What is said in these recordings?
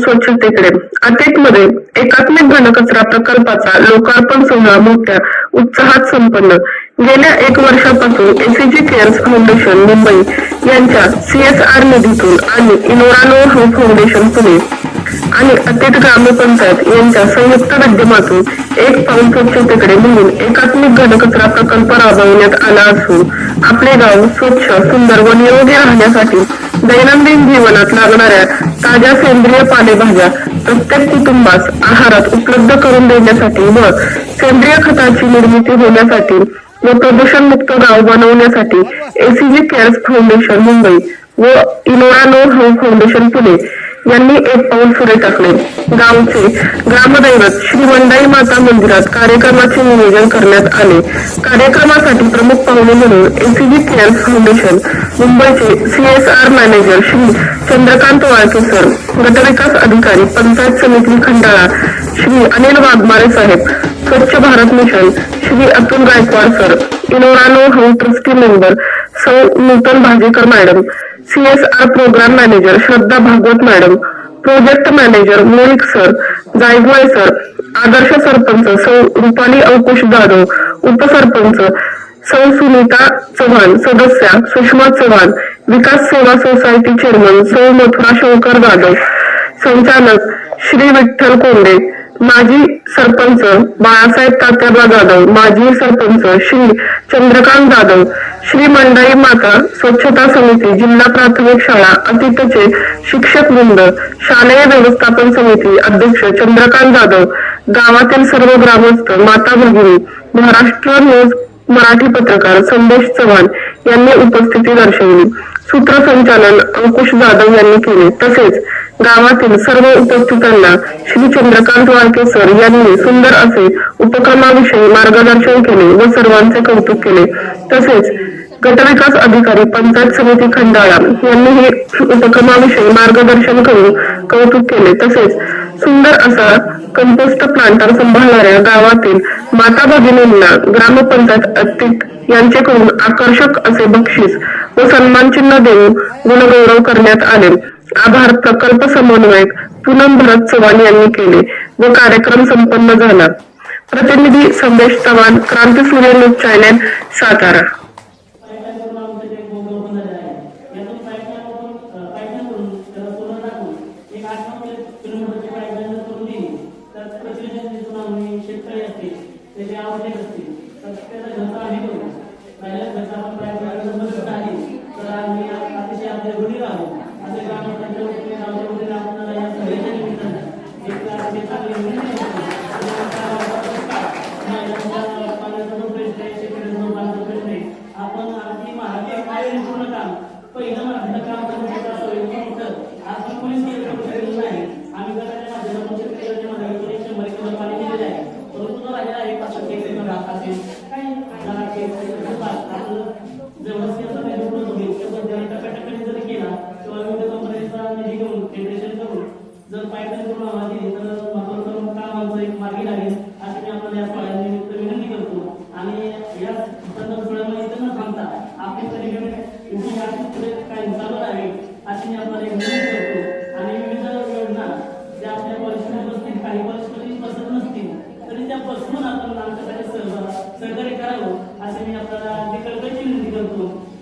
स्वच्छतेकडे. अटेकमध्ये एकात्मिक घनकचरा प्रकल्पाचा लोकार्पण सोहळा मोठ्या उत्साहात संपन्न. गेल्या एक वर्षापासून एसीजी केअर्स फाउंडेशन मुंबई यांच्या सीएसआर निधीतून आणि इनोरानो हाऊस फाउंडेशन पुणे आणि अटेट ग्रामपंचायत यांच्या संयुक्त माध्यमातून एक पाऊल स्वच्छतेकडे म्हणून एकात्मिक घनकचरा प्रकल्प राबवण्यात आला असून आपले गाव स्वच्छ सुंदर व निरोगी राहण्यासाठी दैनंदिन जीवनात लागणाऱ्या ताज्या सेंद्रिय पालेभाज्या प्रत्येक कुटुंबास आहारात उपलब्ध करून देण्यासाठी व सेंद्रिय खताची निर्मिती होण्यासाठी व प्रदूषण मुक्त गाव बनवण्यासाठी एसीजी केअर्स फाउंडेशन मुंबई व इनोरानो हाऊस फाउंडेशन पुणे यांनी एक पाऊल पुढे टाकले. गावचे ग्रामदैवत श्री मंडाई माता मंदिरात कार्यक्रमाचे नियोजन करण्यात आले. कार्यक्रमासाठी प्रमुख पाहुणे म्हणून एसीबी केअर फाउंडेशन मुंबईचे CSR manager Shri Chandrakant Walke sir गटविकास अधिकारी पंचायत समिती खंडाळा श्री अनिल वाघमारे साहेब स्वच्छ भारत मिशन श्री अतुल गायकवाड सर इनोरानो हाऊस ट्रस्टी मेंबर सौ Nutan Bhajekar madam CSR program manager Shraddha Bhagwat madam project manager Mohit sir जायगवाय sir आदर्श सरपंच सौ रुपाली अंकुश जाधव उपसरपंच सौ सुनीता चव्हाण सदस्या सुषमा चव्हाण विकास सेवा सोसायटी चेअरमन सौ मथुरा शंकर जाधव संचालक श्री विठ्ठल कोंडे माजी सरपंच बाळासाहेब तात्याबा जाधव माजी सरपंच श्री चंद्रकांत जाधव श्री मंडळी माता स्वच्छता समिती जिल्हा प्राथमिक शाळा अतिथचे शिक्षक वृंद शालेय व्यवस्थापन समिती अध्यक्ष चंद्रकांत जाधव गावातील सर्व ग्रामस्थ माता भगिनी महाराष्ट्र न्यूज मराठी पत्रकार संदेश चव्हाण यांनी उपस्थिती दर्शवली. सूत्रसंचालन अंकुश जाधव यांनी केले. तसेच गावातील सर्व उपस्थितांना श्री चंद्रकांत वाळके सर यांनी सुंदर असे उपक्रमाविषयी मार्गदर्शन केले व सर्वांचे कौतुक केले. तसेच गटविकास अधिकारी पंचायत समिती खंडाळा यांनीही उपक्रमाविषयी मार्गदर्शन करून कौतुक केले. तसेच सुंदर असा कंपोस्ट प्लांटर सांभाळणाऱ्या गावातील माता भगिनींना ग्रामपंचायत अतिक यांच्याकडून आकर्षक असे बक्षीस व सन्मान चिन्ह देऊन गुणगौरव करण्यात आले. आभार प्रकल्प समन्वयक पूनम भरत चव्हाण यांनी केले व कार्यक्रम संपन्न झाला. प्रतिनिधी संदेश Chavan Kranti Surya news channel Satara pipeline करून आमचं जे बोगदा ओपन झालेलं आहे यातून पाईपलाईन ओपन पाईपलाईन करून त्याला सोलर टाकून एक आठ नऊ किलोमीटरची पाईपलाईन जर करून दिली तर प्रतिनिधी तिथून आम्ही शेतकरी असतील त्याचे आवडते असतील तर त्याचा घरचा आम्ही करू पहिल्या घरचा आपण पाईपलाईन जर मदत आली तर आम्ही अतिशय आपल्या गुढी राहू असे ग्रामपंचायत वतीने गावच्या वतीने आपल्याला या सभेच्या निमित्तानं एक अतिशय चांगली निर्णय घेतला. आणि आमच्या गावाचा विकास, महिलांच्या पाण्याचा जो प्रश्न आहे शेतकऱ्यांचा जो पाण्याचा प्रश्न आहे आपण अगदी महाराष्ट्र काय पूर्ण काम पहिलं मराठीचं काम करण्याचं असावं फक्त आपण कोणीच केलं करू शकलेलं नाही आम्ही गटाच्या माध्यमातून शेतकऱ्यांच्या माध्यमातून एक शंभर किलो पाणी दिलेलं आहे परंतु तो राहिलेला आहे पाचशे केस राहत असेल काही जरा केस आपलं जेवढं सेवा निवडून होईल तेवढं जर टप्प्याटप्प्याने जरी केला किंवा विविध कंपन्यांचा निधी घेऊन फेडरेशन करून जर पाईपलाईन करून आम्हाला दिली तर महत्वाचं काम आमचं एक मार्गी लागेल अशी मी आपल्याला या सोहळ्यानिमित्त विनंती करतो आणि या संदर्भ सोहळ्यामध्ये इथं न थांबता आपली सगळीकडे एवढी याची पुढे काही चालू आहे अशी मी आपल्याला एक विनंती करतो आणि विविध योजना ज्या आपल्या पॉलिसीमध्ये बसतील काही पॉलिसीमध्ये बसत नसतील तरी त्या बसवून आपण आमच्यासाठी सहभाग सहकार्य करावं असे मी आपल्याला अगदी कळकळीची विनंती करतो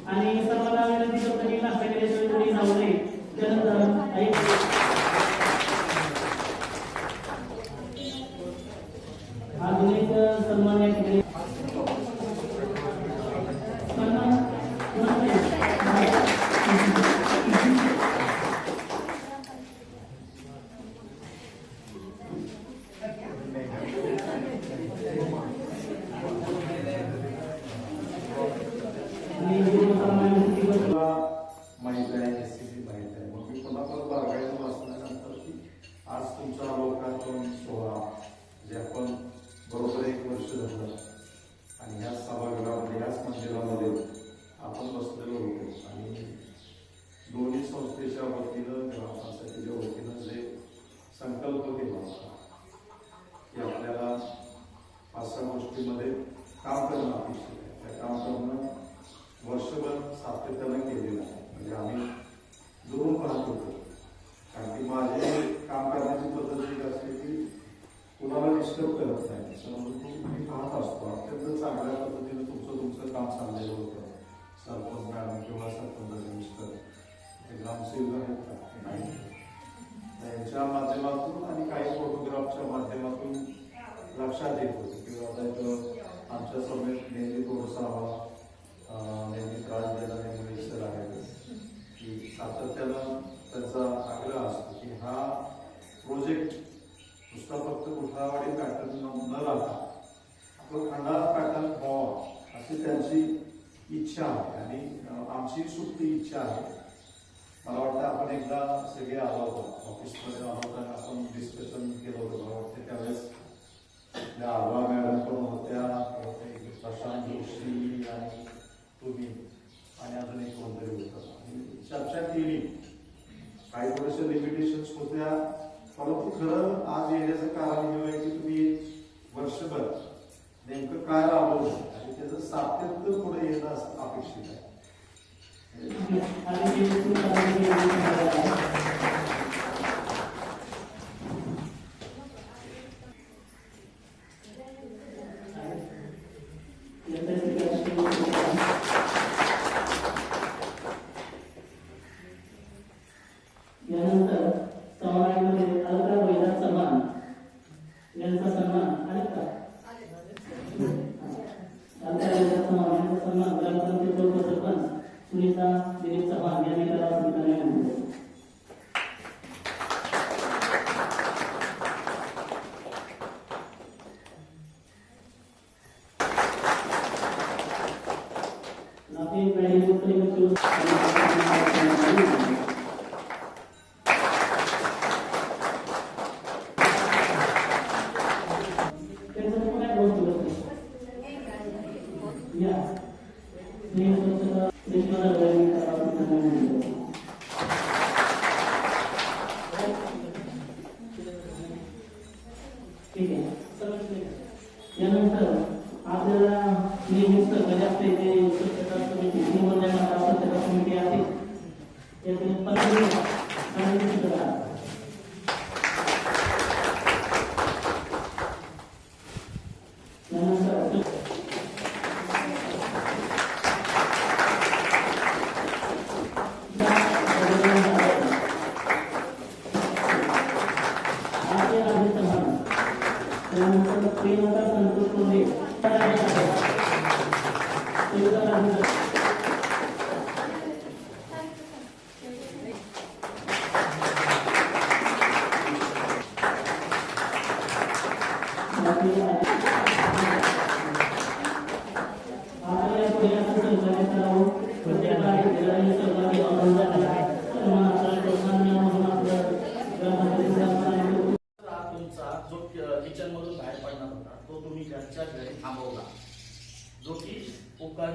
आणि सर्वांना विनंती करतो की नाश्ता केल्याशिवाय कोणी जाऊ नये. त्यानंतर वर्षभर सातत्यानं केलेलं आहे म्हणजे आम्ही त्या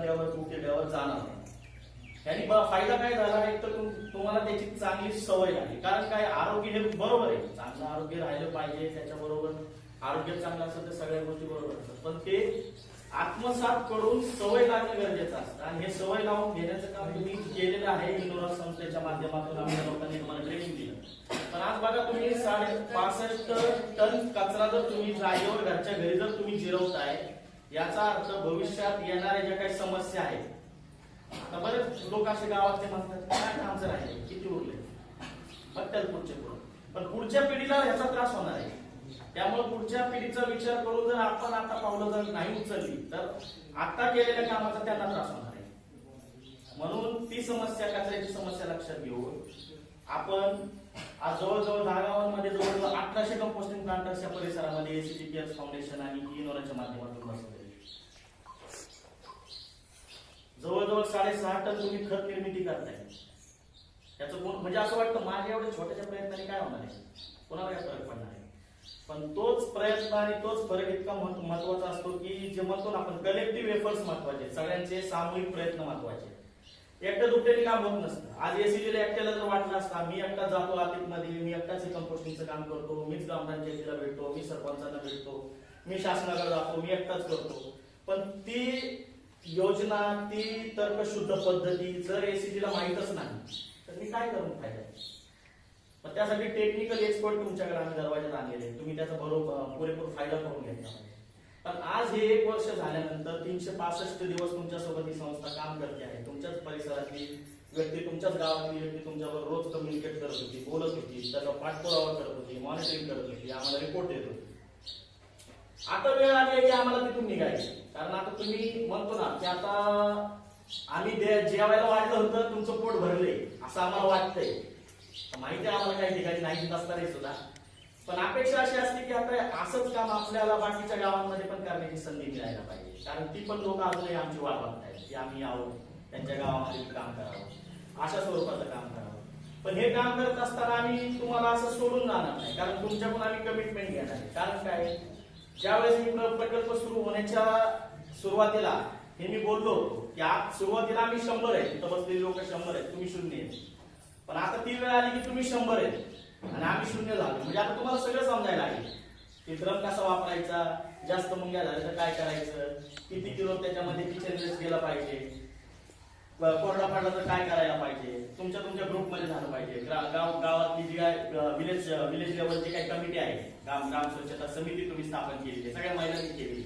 उकारल्यावर उकेल्यावर जाणार त्यांनी फायदा काय झाला एक तर तुम्हाला त्याची चांगली सवय लागली. कारण काय आरोग्य हे बरोबर आहे. चांगलं आरोग्य राहिलं पाहिजे त्याच्याबरोबर आरोग्य चांगलं असेल तर सगळ्या गोष्टी बरोबर असतात. पण ते आत्मसात करून सवय लागणं गरजेचं असतं. आणि हे सवय लावून घेण्याचं काम तुम्ही केलेलं आहे इनोरा संस्थेच्या माध्यमातून. आमच्या लोकांनी तुम्हाला ट्रेनिंग दिलं. पण आज बघा तुम्ही साडे पासष्ट टन कचरा जर तुम्ही जागेवर घरच्या घरी जर तुम्ही जिरवताय याचा अर्थ भविष्यात येणाऱ्या ज्या काही समस्या आहेत आता बरेच लोक असे गावातले म्हणतात काय आमचं राहिले किती उरले? बघताल पुढचे पुढे पण पुढच्या पिढीला ह्याचा त्रास होणार आहे. त्यामुळे पुढच्या पिढीचा विचार करून जर आपण आता पावलं जर नाही उचलली तर आता केलेल्या कामाचा त्यांना त्रास होणार आहे. म्हणून ती समस्या कचऱ्याची समस्या लक्षात घेऊन आपण आज जवळजवळ दहा गावांमध्ये जवळजवळ अठराशे कंपोस्टिंग प्लांट अशा परिसरामध्ये एसीजीपीएस फाउंडेशन आणि इनोराच्या माध्यमातून बसतो जवळजवळ साडेसहा टन तुम्ही खत निर्मिती करताय. त्याचं कोण म्हणजे असं वाटतं माझ्या एवढ्या छोट्याच्या प्रयत्नाने काय होणार आहे? कोणाला काय फरक पडणार आहे? पण तोच प्रयत्न आणि तोच फरक इतका महत्व- महत्त्वाचा असतो की जे म्हणतो ना आपण कलेक्टिव्ह एफर्ट्स महत्त्वाचे सगळ्यांचे सामूहिक प्रयत्न महत्त्वाचे. एकट्या दुपट्याने काम होत नसतं. आज एसीजीला एकट्याला जर वाटलं असता मी एकटा जातो आतिकमध्ये मी एकटाच कंपोस्टिंगचं काम करतो मीच ग्रामपंचायतीला भेटतो मी सरपंचांना भेटतो मी शासनाकडे जातो मी एकटाच करतो. पण ती योजना ती तर्कशुद्ध पद्धती जर एसीजीला माहीतच नाही. तर मी काय करून फायदा आहे? पण त्यासाठी टेक्निकल एक्सपर्ट तुमच्याकडे आम्ही दरवाजात आणलेले तुम्ही त्याचा बरोबर पुरेपूर फायदा करून घेतला पण आज हे एक वर्ष झाल्यानंतर तीनशे पासष्ट दिवस तुमच्यासोबत ही संस्था काम करते आहे. तुमच्याच परिसरातली व्यक्ती तुमच्याच गावातली व्यक्ती तुमच्यावर रोज कम्युनिकेट करत होती बोलत होती त्याचा पाठपुरावा करत होती मॉनिटरिंग करत होती आम्हाला रिपोर्ट देत होती. आता वेळ आली आहे की आम्हाला तिथून निघायची. कारण आता तुम्ही म्हणतो ना की आता आम्ही दे- जेवायला वाढलं होतं तुमचं पोट भरले असं आम्हाला वाटतंय. माहिती आहे आम्हाला काही ठिकाणी नाही नसताना सुद्धा. पण अपेक्षा अशी असते की आता असंच काम आपल्याला बाकीच्या गावांमध्ये पण करण्याची संधी मिळायला पाहिजे. कारण ती पण लोक अजूनही आमची वाट बघतायत की आम्ही यावं त्यांच्या गावामध्ये काम करावं अशा स्वरूपाचं काम करावं. पण हे काम करत असताना आम्ही तुम्हाला असं सोडून जाणार नाही कारण तुमच्याकडून आम्ही कमिटमेंट घेणार आहे. कारण काय? ज्यावेळेस मी प्रकल्प सुरू होण्याच्या सुरुवातीला हे मी बोललो की आज सुरुवातीला आम्ही शंभर आहे तिथं बसलेले लोक शंभर आहेत. तुम्ही शून्य आहे पण आता ती वेळ आली की तुम्ही शंभर आहेत. आणि आम्ही शून्य झालो. म्हणजे आता तुम्हाला सगळं समजायला लागेल. की द्रव कसा वापरायचा? जास्त मुंग्या झाल्या तर काय करायचं? किती किलो त्याच्यामध्ये किचन वेस्ट गेला पाहिजे? कोरडा पडला तर काय करायला पाहिजे? तुमच्या तुमच्या ग्रुपमध्ये झालं पाहिजे. गाव गावातली जी काय विलेज विलेज लेवलची काही कमिटी आहे. ग्राम ग्राम स्वच्छता समिती तुम्ही स्थापन केली आहे. सगळ्या महिलांनी केली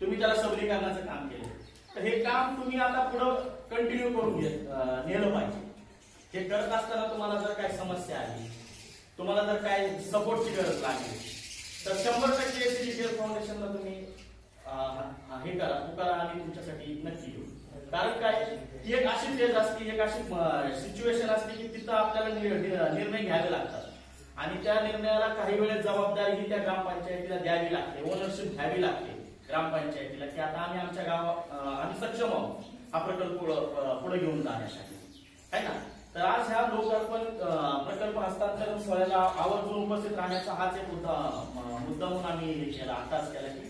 तुम्ही त्याला सबलीकरणाचं काम केलं. तर हे काम तुम्ही आता पुढं कंटिन्यू करून घे नेलं पाहिजे. हे करत असताना तुम्हाला जर काही समस्या आली तुम्हाला जर काय सपोर्टची गरज लागली तर शंभर टक्के फाउंडेशनला तुम्ही हे करा पुकारा आम्ही तुमच्यासाठी नक्की येऊ कारण काय? ही एक अशी फेज असते एक अशी सिच्युएशन असते की तिथं आपल्याला निर्णय घ्यावे लागतात. आणि त्या निर्णयाला काही वेळेस जबाबदारी ही त्या ग्रामपंचायतीला द्यावी लागते ओनरशिप घ्यावी लागते ग्रामपंचायतीला की आता आम्ही आमच्या गावात आम्ही सक्षम आहोत. हा प्रकल्प पुढे घेऊन जाण्यासाठी. आहे ना? तर आज ह्या लोकार्पण प्रकल्प हस्तांतरण सोहळ्याला आवर्जून उपस्थित राहण्याचा हाच एक मुद्दा मुद्दा म्हणून आम्ही केला आताच केला की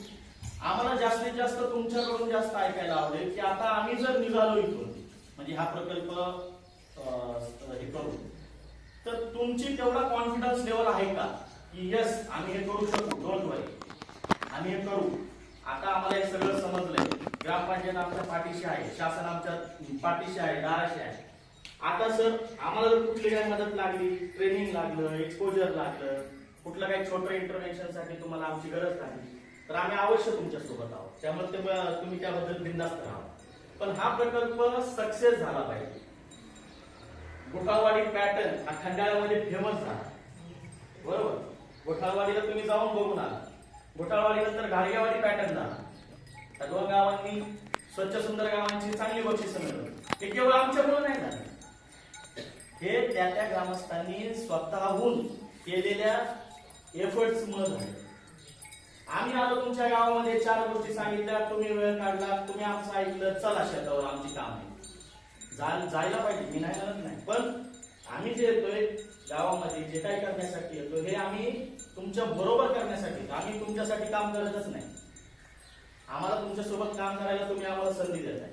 आम्हाला जास्तीत जास्त तुमच्याकडून जास्त ऐकायला आवडेल की आता आम्ही जर निघालो इथून म्हणजे हा प्रकल्प हे करू तर तुमची तेवढा कॉन्फिडन्स लेवल आहे का? की यस आम्ही हे करू शकू डोंट वरी आम्ही हे करू. आता आम्हाला हे सगळं समजलंय. ग्रामपंचायत आमच्या पाठीशी आहे शासन आमच्या पाठीशी आहे दाराशी आहे. आता सर आम्हाला जर कुठली काही मदत लागली ट्रेनिंग लागलं एक्सपोजर लागलं कुठलं काही छोटं इंटरव्हेन्शनसाठी तुम्हाला आमची गरज लागली तर आम्ही अवश्य तुमच्यासोबत आहोत. त्यामुळे तुम्ही त्याबद्दल बिंदास्त राहा. पण हा प्रकल्प सक्सेस झाला पाहिजे. गोठाळवाडी पॅटर्न हा खंडाळ्यामध्ये फेमस झाला. बरोबर? गोठाळवाडीला तुम्ही जाऊन बघून आला. गोठाळवाडी नंतर घाडगेवाडी पॅटर्न झाला. त्या दोन गावांनी स्वच्छ सुंदर गावांची चांगली बक्षीस मिळवली हे केवळ आमच्यामुळे नाही झालं. हे त्या त्या ग्रामस्थांनी स्वतःहून केलेल्या एफर्ट्स मुळे झाले. आम्ही आलो तुमच्या गावामध्ये चार गोष्टी सांगितल्या तुम्ही वेळ काढला तुम्ही आमचं ऐकलं चला शेतावर आमची काम आहे जायला पाहिजे मी नाही म्हणत नाही. पण आम्ही जे येतोय गावामध्ये जे काही करण्यासाठी येतो हे आम्ही तुमच्या बरोबर करण्यासाठी येतो. आम्ही तुमच्यासाठी काम करतच नाही. आम्हाला तुमच्यासोबत काम करायला तुम्ही आम्हाला संधी देत आहे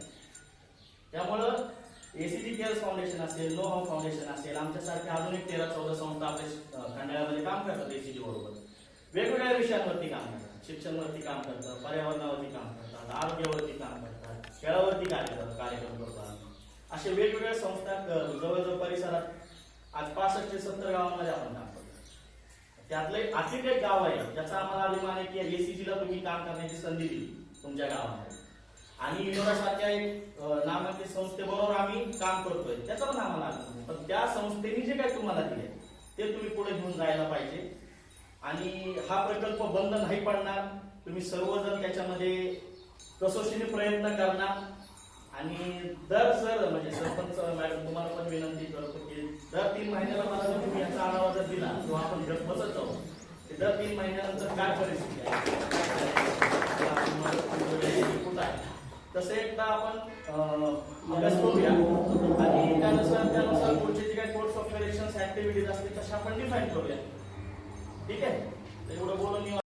त्यामुळं एसीजी केअर फाउंडेशन असेल लो हाऊ फाउंडेशन असेल आमच्यासारख्या अजून एक तेरा चौदा संस्था आपल्या खंडाळ्यामध्ये काम करतात एसीजी बरोबर. वेगवेगळ्या विषयांवरती काम करतात. शिक्षणवरती काम करतात पर्यावरणावरती काम करतात आरोग्यावरती काम करतात खेळावरती कार्य कार्यक्रम करतात. असे वेगवेगळ्या संस्था जवळजवळ परिसरात आज पासष्ट ते सत्तर गावांमध्ये आपण काम करतो. त्यातलं एक अतिक एक गाव आहे ज्याचा आम्हाला अभिमान आहे की एसीजीला तुम्ही काम करण्याची संधी दिली तुमच्या गावामध्ये. आणि इनोरासारख्या एक नामांकित संस्थेबरोबर आम्ही काम करतोय. त्याचा पण आम्हाला पण त्या संस्थेने जे काही तुम्हाला दिले ते तुम्ही पुढे घेऊन जायला पाहिजे. आणि हा प्रकल्प बंद नाही पडणार. तुम्ही सर्वजण त्याच्यामध्ये कसोशीने प्रयत्न करणार. आणि दर सर म्हणजे सरपंच मॅडम तुम्हाला पण विनंती करतो की दर तीन महिन्याला मला जर तुम्ही याचा आढावा जर दिला तो आपण घर बसत जाऊ की दर तीन महिन्यानंतर काय परिस्थिती आहे? तसं एकदा आपण अभ्यास करूया. आणि त्यानुसार त्यानुसार पुढचे जे काही कोर्स ऑफ करेक्शन ऍक्टिव्हिटीज असतील तशा आपण डिफाईन करूया. ठीक आहे? एवढं बोलून